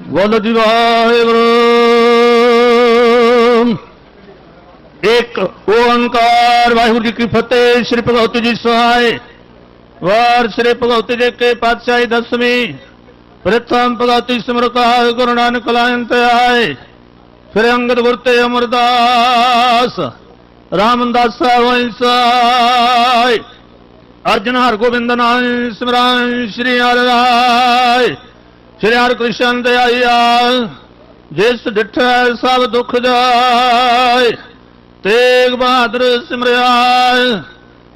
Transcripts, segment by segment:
ਬੋਲੋ ਜੀ ਵਾਹਿਗੁਰੂ। ਇੱਕ ਓੰਕਾਰ, ਵਾਹਿਗੁਰੂ ਜੀ ਕੀ ਫਤਿਹ, ਸ੍ਰੀ ਭਗਵਤ ਜੀ ਸਹਾਇ ਵਾਰ ਸ੍ਰੀ ਭਗਵਤ ਜੀ ਕੇ ਪਾਤਸ਼ਾਹੀ ਦਸਵੀਂ, ਪ੍ਰਥਮ ਭਗਵਤੀ ਸਿਮਰਤਾ ਗੁਰੂ ਨਾਨਕ ਲਾਇੰਤ ਆਏ। ਫਿਰ ਅੰਗਦ ਗੁਰ ਤੇ ਅਮਰਦਾਸ, ਰਾਮਦਾਸ ਵੰਸਾਇ ਅਰਜਨ ਹਰ ਗੋਬਿੰਦ ਨਾਮ ਸਿਮਰਨ ਸ੍ਰੀ ਹਰਿ ਰਾਏ ਸ੍ਰੀ ਹਰਿ ਕ੍ਰਿਸ਼ਨ ਦੇ ਆਇਆ ਜਿਸ ਡਿਠੈ ਸਭ ਦੁਖ ਜਾਏ ਤੇਗ ਬਹਾਦਰ ਸਿਮਰਿਆ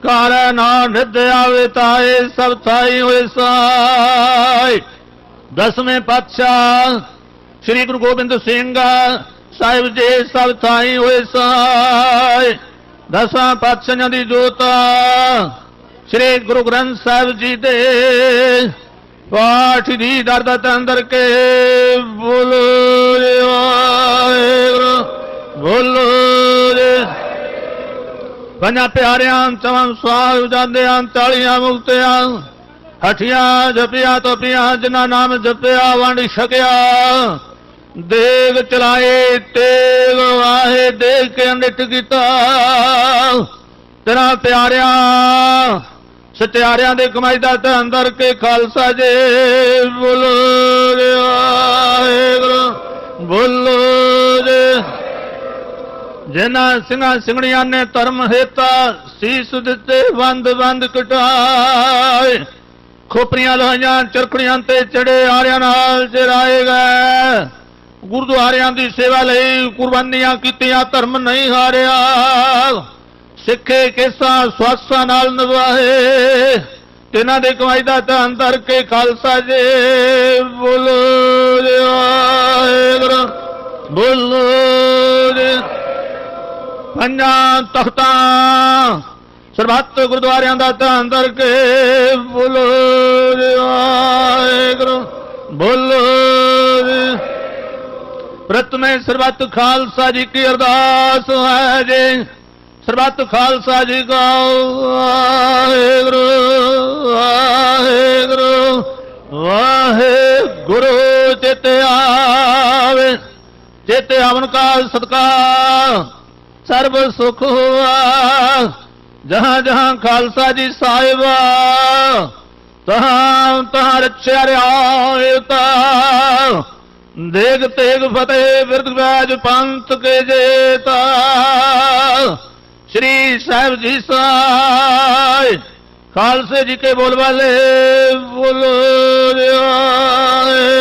ਕਾਰੈ ਨਾ ਨਿਧ ਆਵੇ ਤਾਏ ਸਭ ਥਾਈ ਹੋਏ ਸਾਈ ਦਸਵੇਂ ਪਾਤਸ਼ਾਹ ਸ੍ਰੀ ਗੁਰੂ ਗੋਬਿੰਦ ਸਿੰਘ ਸਾਹਿਬ ਜੀ ਸਭ ਥਾਈ ਹੋਏ ਸਾਈ ਦਸਾਂ ਪਾਤਸ਼ਾਹਾਂ ਦੀ ਜੋਤ ਸ੍ਰੀ ਗੁਰੂ ਗ੍ਰੰਥ ਸਾਹਿਬ ਜੀ ਦੇ। ਪਾਠ ਦੀ ਦਰਦ ਅੰਦਰ ਕੇ ਬੋਲੋ ਵਾਹਿਗੁਰੂ ਬੋਲੋ ਰੇ ਪਿਆਰਿਆਂ ਚਵਨ ਸਵਾਲ ਜਾਂਦਿਆਂ ਤਾਲੀਆਂ ਮੁਕਤਿਆਂ ਹਠੀਆਂ ਜਪਿਆ, ਤੋਪੀਆਂ, ਜਿਨ੍ਹਾਂ ਨਾਮ ਜਪਿਆ, ਵੰਡ ਛਕਿਆ। ਦੇਗ ਚਲਾਏ, ਤੇਗ ਵਾਹੇ, ਦੇਖ ਕੇ ਅੰਡਿਟ ਕੀਤਾ। ਤੇਰਾ ਪਿਆਰਿਆ ਸਤਿਆਰਿਆਂ ਦੇ ਕਮਾਈ ਦਾ ਤੇ ਅੰਦਰ ਕੇ ਖਾਲਸਾ ਜੇ? ਬੋਲੋ ਵਾਹਿਗੁਰੂ, ਬੋਲੋ ਜੇ। ਜਿਨ੍ਹਾਂ ਸਿੰਘਾਂ ਸਿੰਘਣੀਆਂ ਨੇ ਧਰਮ ਹੇਤਾ ਸੀਸ ਦਿੱਤੇ ਬੰਦ ਬੰਦ ਕਟਾਏ। ਖੋਪਰੀਆਂ ਲੋਹਾਂ ਚਰਖੜੀਆਂ ਤੇ ਚੜੇ ਆਰਿਆਂ ਨਾਲ ਚਰਾਏ ਗਏ। ਗੁਰਦੁਆਰਿਆਂ ਦੀ ਸੇਵਾ ਲਈ ਕੁਰਬਾਨੀਆਂ ਕੀਤੀਆਂ, ਧਰਮ ਨਹੀਂ ਹਾਰਿਆ। ਸਿੱਖੇ ਕੇਸਾ ਸਵਾਸਾਂ ਨਾਲ ਨਿਭਾਏ ਇਹਨਾਂ ਦੇ ਕਮਾਈ ਦਾ ਤਾਂ ਅੰਦਰ ਕੇ ਖਾਲਸਾ ਜੇ ਬੋਲੋ ਜੀ ਬੋਲੋ ਜੀ ਪੰਜਾਂ ਤਖਤਾਂ, ਸਰਬੱਤ ਗੁਰਦੁਆਰਿਆਂ ਦਾ ਤਾਂ ਧਰ ਕੇ ਬੋਲੋ ਜੀ ਵਾਹਿਗੁਰੂ ਬੋਲੋ ਜੀ ਪ੍ਰਤਮੇ ਸਰਬੱਤ ਖਾਲਸਾ ਜੀ ਕੀ ਅਰਦਾਸ ਹੈ ਜੇ ਸਰਬੱਤ ਖਾਲਸਾ ਜੀ ਗਾਓ ਵਾਹਿਗੁਰੂ ਵਾਹਿਗੁਰੂ ਵਾਹਿਗੁਰੂ ਚਿਤ ਆਵੇ ਚਿਤ ਆਵਨ ਕਾਲ ਸਤਕਾ ਸਰਬ ਸੁਖ ਹੋਆ। ਜਹਾਂ ਜਹਾਂ ਖਾਲਸਾ ਜੀ ਸਾਹਿਬਾ, ਤਹਾਂ ਤਹਾਂ ਰਛਿਆ ਰਿਆਇਤਾ ਦੇਗ ਤੇਗ ਫਤਿਹ ਵਿਰਧ ਬਾਜ ਪੰਥ ਕੇ ਜੇਤਾ ਸ੍ਰੀ ਸਾਹਿਬ ਜੀ ਸਾਈ ਖਾਲਸੇ ਜੀ ਕੇ ਬੋਲ ਵਾਲੇ ਬੋਲੋ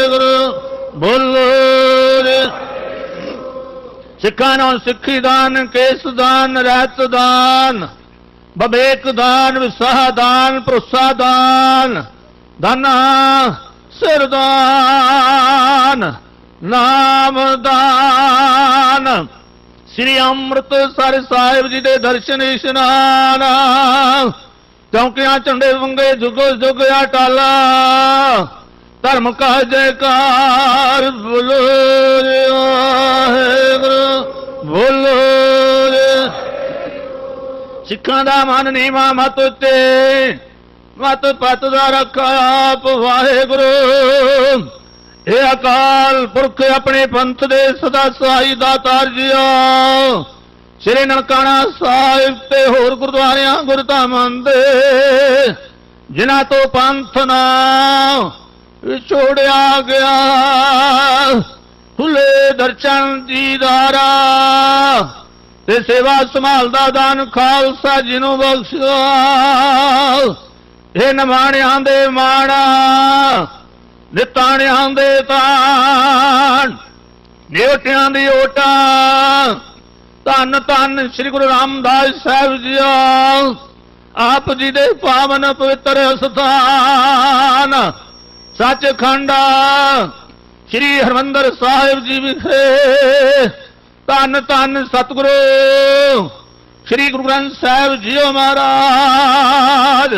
ਗੁਰੂ ਬੋਲੋ ਸਿੱਖਾਂ ਨੂੰ ਸਿੱਖੀ ਦਾਨ, ਕੇਸ ਦਾਨ, ਰਹਿਤ ਦਾਨ, ਬਵੇਕ ਦਾਨ, ਵਿਸਾਹ ਦਾਨ ਪ੍ਰਸਾ ਦਾਨ, ਦਾਨਾ, ਸਿਰ ਦਾਨ, ਨਾਮ ਦਾਨ। ਸ੍ਰੀ ਅੰਮ੍ਰਿਤਸਰ ਸਾਹਿਬ ਜੀ ਦੇ ਦਰਸ਼ਨ ਇਸ਼ਨਾਨ। ਚੌਂਕਿਆਂ ਝੰਡੇ ਵੰਗੇ ਜੁਗੋ ਜੁਗ ਅਟਾਲਾ ਧਰਮ ਕਾ ਜੈਕਾਰ ਬੋਲੋ ਬੋਲੋ ਸਿੱਖਾਂ ਦਾ ਮਨ ਨੀਵਾ ਮਤ ਤੇ ਮਤ ਪਤ ਦਾ ਰੱਖਾ ਆਪ, ਵਾਹਿਗੁਰੂ। ਇਹ ਅਕਾਲ ਪੁਰਖ ਆਪਣੇ ਪੰਥ ਦੇ ਸਦਾ ਸਹਾਈ ਦਾਤਾਰ ਜੀਓ। ਸ੍ਰੀ ਨਨਕਾਣਾ ਸਾਹਿਬ ਤੇ ਹੋਰ ਗੁਰਦੁਆਰਿਆਂ, ਗੁਰਧਾਮਾਂ ਦੇ ਜਿਨ੍ਹਾਂ ਤੋਂ ਪੰਥ ਨਾ ਵਿਛੋੜਿਆ ਗਿਆ। ਖੁੱਲੇ ਦਰਸ਼ਨ ਦੀਦਾਰਾ ਤੇ ਸੇਵਾ ਸੰਭਾਲਦਾ ਦਾਨ ਖਾਲਸਾ ਜੀ ਨੂੰ ਬਖਸ਼ਿਆ ਇਹ ਨਮਾਣਿਆਂ ਦੇ ਮਾਣਾ ਨਿਤਾਣਿਆਂ ਦੇ ਤਾਣ ਨੇਵਟਿਆਂ ਦੀ ਓਟਾ, ਧੰਨ ਧੰਨ ਸ੍ਰੀ ਗੁਰੂ ਰਾਮਦਾਸ ਸਾਹਿਬ ਜੀ ਆਪ ਜੀ ਦੇ ਪਾਵਨ ਪਵਿੱਤਰ ਸਥਾਨ ਸੱਚਖੰਡ, ਸ੍ਰੀ ਹਰਮੰਦਰ ਸਾਹਿਬ ਜੀ ਵਿਖੇ, ਧੰਨ ਧੰਨ ਸਤਿਗੁਰੂ, ਸ੍ਰੀ ਗੁਰੂ ਗ੍ਰੰਥ ਸਾਹਿਬ ਜੀਓ ਮਹਾਰਾਜ,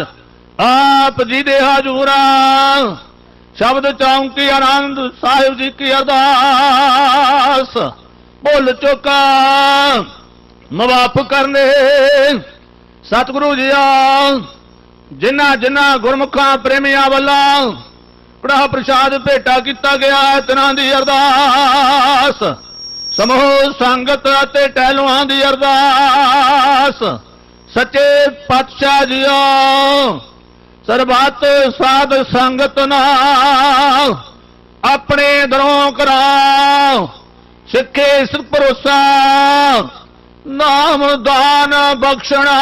ਆਪ ਜੀ ਦੇ ਹਜ਼ੂਰਾਂ ਸ਼ਬਦ ਚੌਂਕੀ ਆਨੰਦ ਸਾਹਿਬ ਜੀ ਕੀ ਅਰਦਾਸ? ਭੁੱਲ ਚੁੱਕਾ ਮਵਾਪ ਕਰਨੇ। ਸਤਿਗੁਰੂ ਜੀ ਆ ਜਿਨ੍ਹਾਂ ਜਿਨ੍ਹਾਂ ਗੁਰਮੁਖਾਂ ਪ੍ਰੇਮੀਆਂ ਵੱਲੋਂ ਕੜਾ ਪ੍ਰਸ਼ਾਦ ਭੇਟਾ ਕੀਤਾ ਗਿਆ ਹੈ ਦੀ ਅਰਦਾਸ। ਸਮੂਹ, ਸੰਗਤ ਅਤੇ ਟਹਿਲੂਆਂ ਦੀ ਅਰਦਾਸ। ਸੱਚੇ ਪਾਤਸ਼ਾਹ ਜੀਓ ਸਰਬੱਤ ਸਾਧ ਸੰਗਤ ਨਾਲ ਆਪਣੇ ਦਰੋਂ ਕਰਾਓ, ਸਿੱਖੇ ਸਿਰ ਭਰੋਸਾ, ਨਾਮ ਦਾਨ ਬਖਸ਼ਣਾ,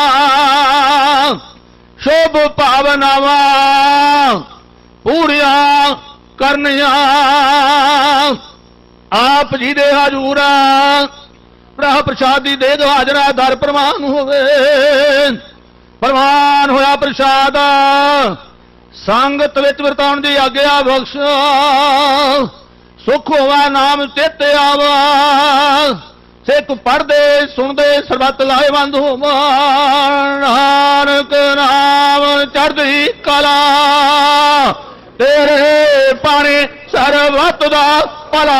ਸ਼ੁਭ ਭਾਵਨਾਵਾਂ ਪੂਰੀਆਂ ਕਰਨੀਆਂ। ਆਪ ਜੀ ਦੇ ਹਜੂਰਾਂ ਪ੍ਰਹ ਪ੍ਰਸ਼ਾਦੀ ਦੇ ਦੋ ਹਾਜ਼ਰਾ ਦਰ ਪ੍ਰਮਾਨ ਹੋਵੇ। ਪ੍ਰਵਾਨ ਹੋਇਆ ਪ੍ਰਸ਼ਾਦ। ਸੰਗਤ ਵਿੱਚ ਵਰਤਾਉਣ ਦੀ ਆਗਿਆ ਬਖਸ਼। ਸੁਖ ਹੋਵਾ ਨਾਮ ਚੇਤੇ ਆਵਾ। ਸਿੱਖ ਪੜਦੇ ਸੁਣਦੇ, ਸਰਬੱਤ ਲਾਹੇਵੰਦ ਹੋਵਣ ਨਾਨਕ ਨਾਮ ਚੜ੍ਹਦੀ ਕਲਾ। ਤੇਰੇ ਪਾਣੀ ਸਰਬੱਤ ਦਾ ਭਲਾ।